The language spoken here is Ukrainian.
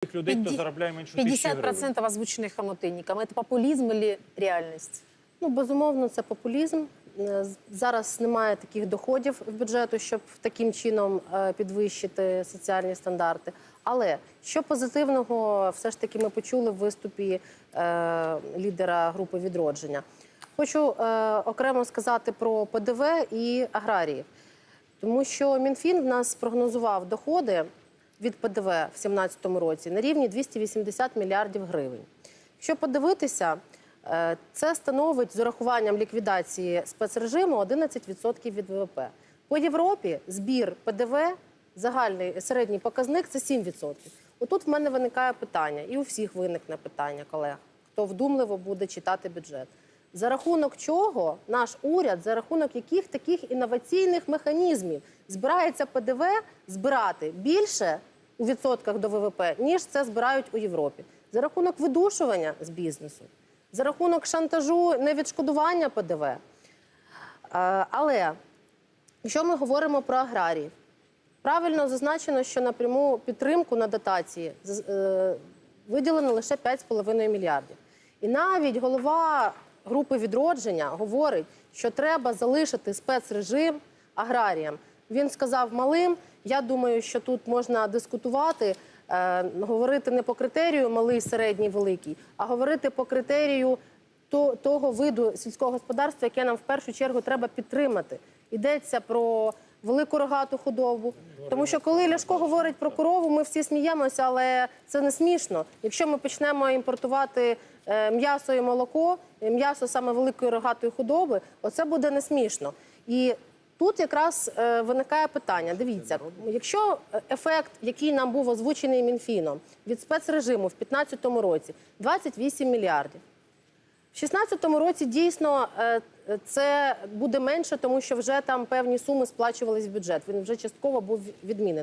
тих людей, хто Пяти- заробляє менше тисячі гривень. 50% озвученных хомутынникам. Это популизм или реальность? Ну, безумовно, це популізм. Е, з- Зараз немає таких доходів в бюджету, щоб таким чином е, підвищити соціальні стандарти. Але що позитивного все ж таки ми почули в виступі е, лідера групи відродження. Хочу е, окремо сказати про ПДВ і аграріїв, тому що МінФін в нас прогнозував доходи від ПДВ в 2017 році на рівні 280 мільярдів гривень. Якщо подивитися, е, це становить з урахуванням ліквідації спецрежиму 11% від ВВП. По Європі збір ПДВ, загальний середній показник це 7%. Отут в мене виникає питання, і у всіх виникне питання, колег, хто вдумливо буде читати бюджет. За рахунок чого наш уряд, за рахунок яких таких інноваційних механізмів збирається ПДВ збирати більше у відсотках до ВВП, ніж це збирають у Європі. За рахунок видушування з бізнесу, за рахунок шантажу невідшкодування ПДВ. Е, Але якщо ми говоримо про аграріїв, правильно зазначено, що на пряму підтримку на дотації е, виділено лише 5,5 мільярдів. І навіть голова групи відродження говорить, що треба залишити спецрежим аграріям. Він сказав малим. Я думаю, що тут можна дискутувати, е, говорити не по критерію малий, середній, великий, а говорити по критерію то- того виду сільського господарства, яке нам в першу чергу треба підтримати. Йдеться про велику рогату худобу. Тому що коли Ляшко говорить про корову, ми всі сміємося, але це не смішно. Якщо ми почнемо імпортувати е, м'ясо і молоко, е, м'ясо саме великої рогатої худоби, оце буде не смішно. І тут якраз е, виникає питання: дивіться, якщо ефект, який нам був озвучений Мінфіном від спецрежиму в 2015 році, 28 мільярдів. В 2016 році дійсно е, це буде менше, тому що вже там певні суми сплачувались в бюджет. Він вже частково був відмінений.